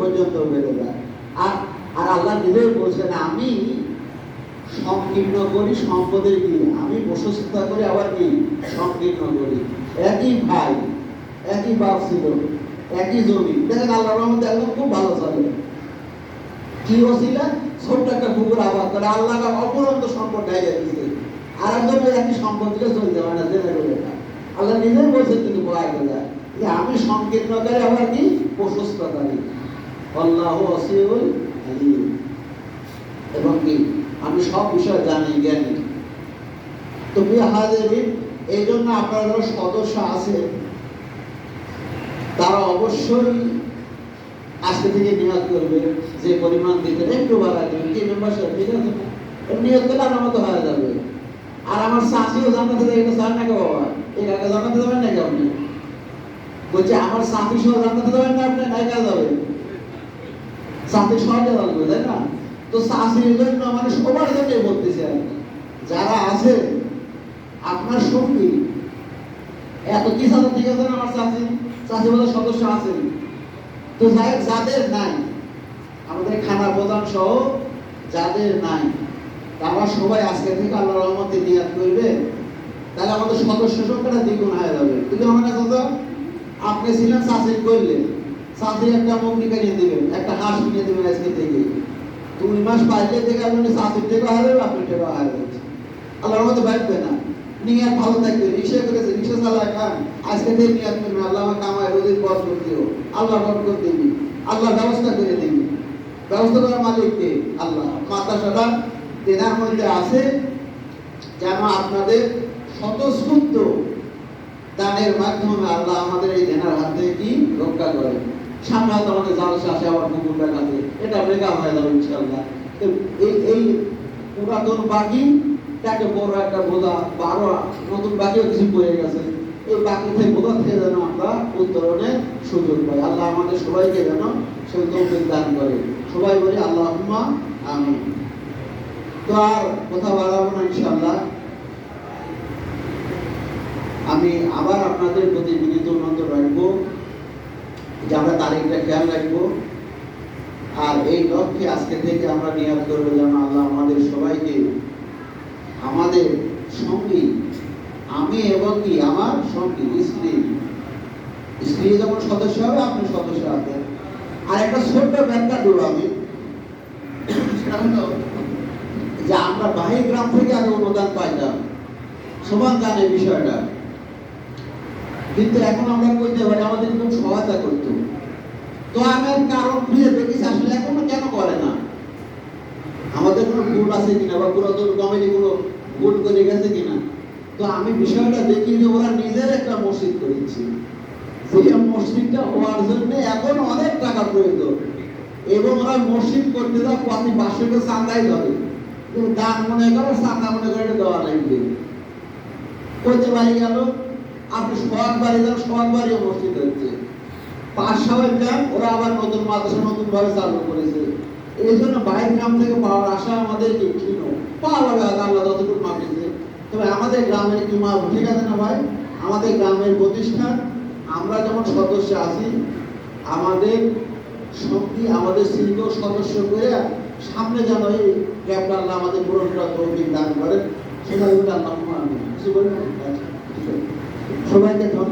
পর্যন্ত বেড়ে যায়। আর আর আল্লাহ নিজেই বলছেন, আমি সংকীর্ণ করি, সম্পদের কি? আমি করি, আবার কি? সংকীর্ণ করি। একই ভাই, একই বাপ ছিল, একই জমি। দেখেন আল্লাহর রহমতে একদম খুব ভালো চলে। কি হছিল ছোট্ট একটা পুকুর আবাদ করে, আল্লাহ অপরন্ত সম্পদ দেয় দিয়েছে। আর একজন একই সম্পদ দিলে চলতে হয় না? জেনে আল্লাহ বলছেন, কিন্তু বলা গেলে আমি সংকীর্ণকারী আবার কি? প্রশস্তকারী আল্লাহ অসিউল আলিম এবং কি? আমি সব বিষয় জানি, জ্ঞানী। তো প্রিয় এই জন্য আপনারা যারা সদস্য আছে তারা অবশ্যই আজকে থেকে নিয়োগ করবে যে পরিমাণ দিতে একটু বাড়াই দেবেন কি মেম্বারশিপ, ঠিক আছে? নিয়োগ করলে আমার মতো হয়ে যাবে। আর আমার শাশিও জানাতে দেবে এটা স্যার নাকি বাবা? এই কাকা জানাতে দেবেন নাকি আপনি? বলছে, আমার সাথী সহ জানাতে দেবেন না আপনি নাইকা যাবেন সাথী সহজে জানবে তাই না? তো শাশির জন্য মানে সবার জন্যই বলতেছে আর যারা আছে, আপনার সঙ্গী, এত কি সাথে ঠিক আছে আমার চাষি চাষি বলে সদস্য আছেন তো যাই যাদের নাই, আমাদের খানা প্রদান সহ যাদের নাই, তারা সবাই আজকে থেকে আল্লাহ রহমতে নিয়াত করবে। তাহলে আমাদের সদস্য সংখ্যাটা দ্বিগুণ হয়ে যাবে। কিন্তু আমার তো আপনি ছিলেন চাষির করলেন চাষি একটা মুরগি কিনে দিবেন, একটা হাঁস কিনে দিবেন আজকে থেকে। দুই মাস পাইলে থেকে আপনি চাষির থেকে হারাবে আপনি টাকা হারাবে আল্লাহর রহমতে বাড়বে না। নিয়াত ভালো থাকবে রিক্সা করেছে রিক্সা চালায় খান আজকে থেকে নিয়াত করবেন, আল্লাহ আমার কামায় রোজের পথ করে দিও। আল্লাহ বরকত দিবি আল্লাহ ব্যবস্থা করে দিবি ব্যবস্থা করার মালিককে আল্লাহ। মাতা সাদা তেনার মধ্যে আছে, যেন আপনাদের স্বতঃস্ফূর্ত দানের মাধ্যমে আল্লাহ আমাদের এই দেনার হাত থেকে কি রক্ষা করে সামনে হয়তো আমাদের জালসা আসে, আবার পুকুরটা কাছে। এটা বেকার হয়ে যাবে ইনশাল্লাহ তো এই এই পুরাতন বাকি তাকে বড় একটা বোঝা বারো নতুন বাকিও কিছু পড়ে গেছে। এই বাকি থেকে বোঝা থেকে যেন আমরা উত্তরণের সুযোগ পাই। আল্লাহ আমাদের সবাইকে যেন সে তৌফিক দান করে। সবাই বলি আল্লাহ আমি তো আর কথা বাড়াবো না ইনশাল্লাহ আমি আবার আপনাদের প্রতি বিনীত অনুরোধ রাখব যে আমরা তারিখটা খেয়াল রাখব। আর এই লক্ষ্যে আজকে থেকে আমরা নিয়াদ করব যেন আল্লাহ আমাদের সবাইকে আমাদের সঙ্গী, আমি এবং কি আমার সঙ্গী, স্ত্রী। স্ত্রী যখন সদস্য হবে, আপনি সদস্য হবেন আর একটা ছোট্ট ব্যাখ্যা দেবো আমি। যে আমরা বাহির গ্রাম থেকে আগে অনুদান পাইতাম। সমান জানে বিষয়টা। কিন্তু এখন আমরা কইতে পারি, আমাদের খুব সহায়তা করতো। তো আমি কারণ খুঁজে দেখেছি আসলে এখনও কেন করে না? আমাদের কোনো ভুল আছে কিনা বা পুরাতন কমিটি কোনো ভুল করে গেছে কিনা? তো আমি বিষয়টা দেখি যে ওরা নিজের একটা মসজিদ করেছে। সেই মসজিদটা হওয়ার জন্য এখন অনেক টাকা প্রয়োজন। এবং ওরা মসজিদ করতে যাও প্রতি বার্ষিক চান্দাই ধরে। দান মনে করো চান্দা মনে করে দেওয়া লাগবে। করতে পারি গেল আপনি সব বাড়ি যান সব বাড়িও মসজিদ হচ্ছে পাঁচ গ্রাম ওরা আবার নতুন মাদ্রাসা নতুন ভাবে চালু করেছে। এই জন্য বাইরের গ্রাম থেকে পাওয়ার আশা আমাদের ক্ষীণ পাওয়া যাবে, আল্লাহ যতটুকু মাপিছে তবে আমাদের গ্রামের কি মা ঠিক আছে না ভাই? আমাদের গ্রামের প্রতিষ্ঠান, আমরা যেমন সদস্য আছি, আমাদের সঙ্গী, আমাদের শৃঙ্গ সদস্য করে সামনে যেন এই গ্যাপটা আল্লাহ আমাদের করার তৌফিক দান করেন, সেটা আল্লাহ কিছু বলবেন ঠিক আছে। সবাইকে ধন্যবাদ